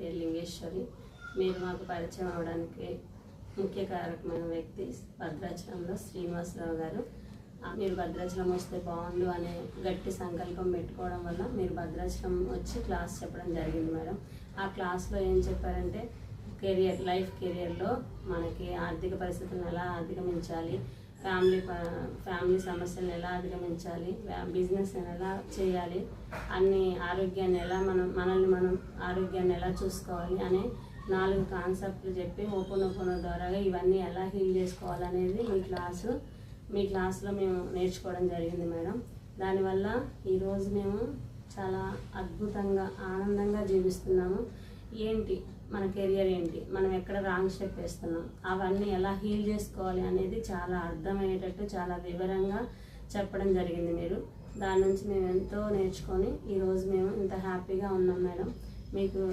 పేరు లింగేశ్వరి. మీరు మాకు పరిచయం అవడానికి ముఖ్య కారకమైన వ్యక్తి భద్రాచలంలో శ్రీనివాసరావు గారు. మీరు భద్రాచలం వస్తే బాగుండు అనే గట్టి సంకల్పం పెట్టుకోవడం వల్ల మీరు భద్రాచలం వచ్చి క్లాస్ చెప్పడం జరిగింది మేడం. ఆ క్లాస్లో ఏం చెప్పారంటే కెరియర్ లైఫ్ కెరియర్లో మనకి ఆర్థిక పరిస్థితులను ఎలా అధిగమించాలి ఫ్యామిలీ ఫ్యామిలీ సమస్యలను ఎలా అధిగమించాలి బిజినెస్ ఎలా చేయాలి అన్ని ఆరోగ్యాన్ని ఎలా మనం మనల్ని మనం ఆరోగ్యాన్ని ఎలా చూసుకోవాలి అనే నాలుగు కాన్సెప్ట్లు చెప్పి ఓపెన్ ఓపెన్ ద్వారా ఇవన్నీ ఎలా హీల్ చేసుకోవాలనేది మీ క్లాసు మీ క్లాస్లో మేము నేర్చుకోవడం జరిగింది మేడం. దానివల్ల ఈరోజు మేము చాలా అద్భుతంగా ఆనందంగా జీవిస్తున్నాము. ఏంటి? మన కెరియర్ ఏంటి? మనం ఎక్కడ రాంగ్ స్టెప్ వేస్తున్నాం? అవన్నీ ఎలా హీల్ చేసుకోవాలి అనేది చాలా అర్థమయ్యేటట్టు చాలా వివరంగా చెప్పడం జరిగింది మీరు. దాని నుంచి మేము ఎంతో నేర్చుకొని ఈరోజు మేము ఇంత హ్యాపీగా ఉన్నాం మేడం. మీకు